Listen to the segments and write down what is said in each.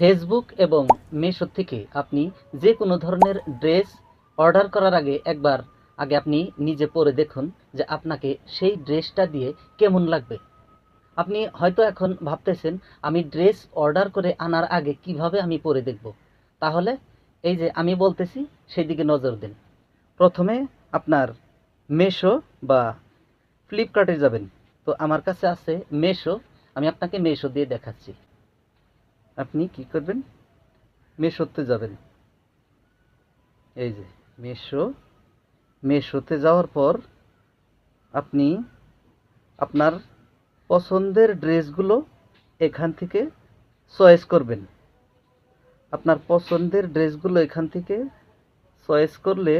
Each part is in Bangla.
ফেসবুক এবং মেশো থেকে আপনি যে কোনো ধরনের ড্রেস অর্ডার করার আগে একবার, আগে আপনি নিজে পরে দেখুন যে আপনাকে সেই ড্রেসটা দিয়ে কেমন লাগবে। আপনি হয়তো এখন ভাবতেছেন, আমি ড্রেস অর্ডার করে আনার আগে কীভাবে আমি পরে দেখব? তাহলে এই যে আমি বলতেছি সেই দিকে নজর দিন। প্রথমে আপনার মেশো বা ফ্লিপকার্টে যাবেন। তো আমার কাছে আছে মেশো, আমি আপনাকে মেশো দিয়ে দেখাচ্ছি। আপনি কি করবেন? মেশোতে যাবেন। এই যে, মেশো। মেশোতে যাওয়ার পর আপনি আপনার পছন্দের ড্রেসগুলো এখান থেকে চয়েস করবেন। আপনার পছন্দের ড্রেসগুলো এখান থেকে চয়েস করলে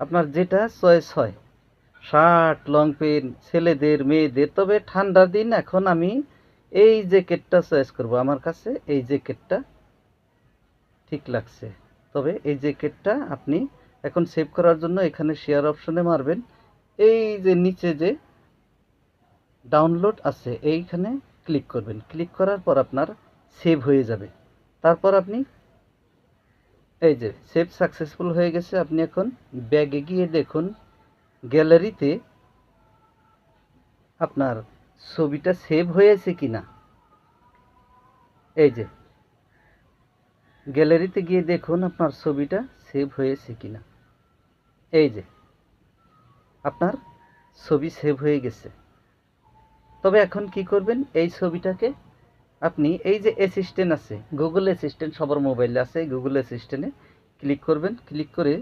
আপনার যেটা চয়েস হয়, শার্ট, লং প্যান্ট, ছেলেদের, মেয়েদের, তবে ঠান্ডার দিন এখন আমি এই জ্যাকেটটা চয়েস করব। আমার কাছে এই জ্যাকেটটা ঠিক লাগছে। তবে এই জ্যাকেটটা আপনি এখন সেভ করার জন্য এখানে শেয়ার অপশনে মারবেন। এই যে নিচে যে ডাউনলোড আছে, এইখানে ক্লিক করবেন। ক্লিক করার পর আপনার সেভ হয়ে যাবে। তারপর আপনি এই যে সেভ সাকসেসফুল হয়ে গেছে। আপনি এখন ব্যাগে গিয়ে দেখুন গ্যালারিতে আপনার ছবিটা সেভ হয়েছে কি না এই যে গ্যালারিতে গিয়ে দেখুন আপনার ছবিটা সেভ হয়েছে কি না এই যে, আপনার ছবি সেভ হয়ে গেছে। তবে এখন কি করবেন? এই ছবিটাকে আপনি, এই যে অ্যাসিস্ট্যান্ট আছে গুগল অ্যাসিস্ট্যান্ট সবার মোবাইলে আছে গুগল অ্যাসিস্ট্যান্টে ক্লিক করবেন। ক্লিক করে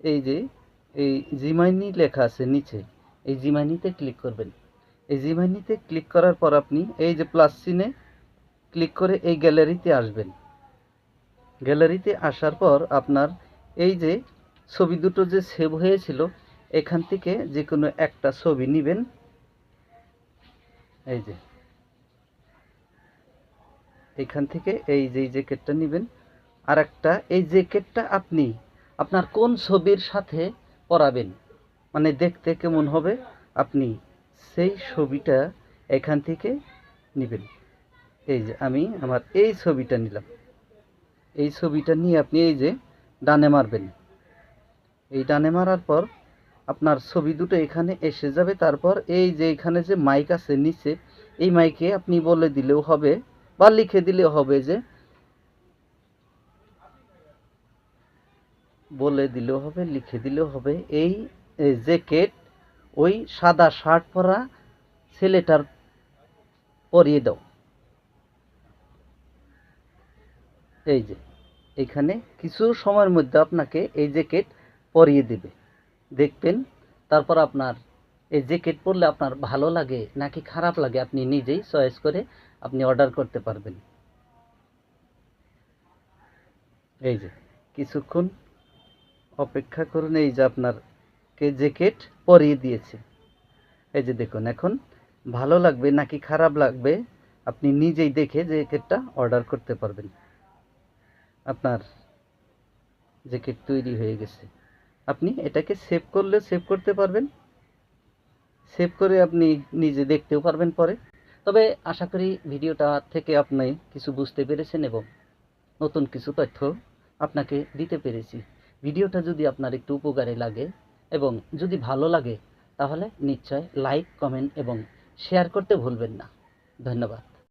এই যে, এই জিমাইনি লেখা আছে নিচে। এই জিমাইনিতে ক্লিক করবেন। এই জিমাইনিতে ক্লিক করার পর আপনি এই যে প্লাস চিনে ক্লিক করে এই গ্যালারিতে আসবেন। গ্যালারিতে আসার পর আপনার এই যে ছবি দুটো যে সেভ হয়েছিল, এখান থেকে যে কোনো একটা ছবি নেবেন। এই যে। এখান থেকে এই যে জ্যাকেটটা নেবেন। আর একটা এই জ্যাকেটটা আপনি আপনার কোন ছবির সাথে পরাবেন? মানে দেখতে কেমন হবে? আপনি সেই ছবিটা এখান থেকে নেবেন। এই যে আমি আমার এই ছবিটা নিলাম। এই ছবিটা নিয়ে আপনি এই যে ডানে মারবেন। এই ডানে মারার পর আপনার ছবি দুটো এখানে এসে যাবে। তারপর এই যে এখানে যে মাইক আছে নিচে, এই মাইকে আপনি বলে দিলেও হবে বা লিখে দিলেও হবে যে বলে দিলেও হবে, লিখে দিলেও হবে। এই জ্যাকেট ওই সাদা শার্ট পরা ছেলেটার পরিয়ে দাও। এই যে, এখানে কিছু সময়ের মধ্যে আপনাকে এই জ্যাকেট পরিয়ে দেবে। দেখবেন, তারপর আপনার এই জ্যাকেট পরলে আপনার ভালো লাগে নাকি খারাপ লাগে আপনি নিজেই চয়েস করে আপনি অর্ডার করতে পারবেন। এই যে, কিছুক্ষণ অপেক্ষা করুন। এই যে আপনার কে জ্যাকেট পরিয়ে দিয়েছে। এই যে দেখুন, এখন ভালো লাগবে নাকি খারাপ লাগবে, আপনি নিজেই দেখে জ্যাকেটটা অর্ডার করতে পারবেন। আপনার জ্যাকেট তৈরি হয়ে গেছে, আপনি এটাকে সেভ করলে সেভ করতে পারবেন। সেভ করে আপনি নিজে দেখতেও পারবেন পরে। তবে আশা করি ভিডিওটা থেকে আপনি কিছু বুঝতে পেরেছেন এবং নতুন কিছু তথ্য আপনাকে দিতে পেরেছি। ভিডিওটা যদি আপনার একটু উপকারে লাগে এবং যদি ভালো লাগে তাহলে নিশ্চয় লাইক কমেন্ট এবং শেয়ার করতে ভুলবেন না। ধন্যবাদ।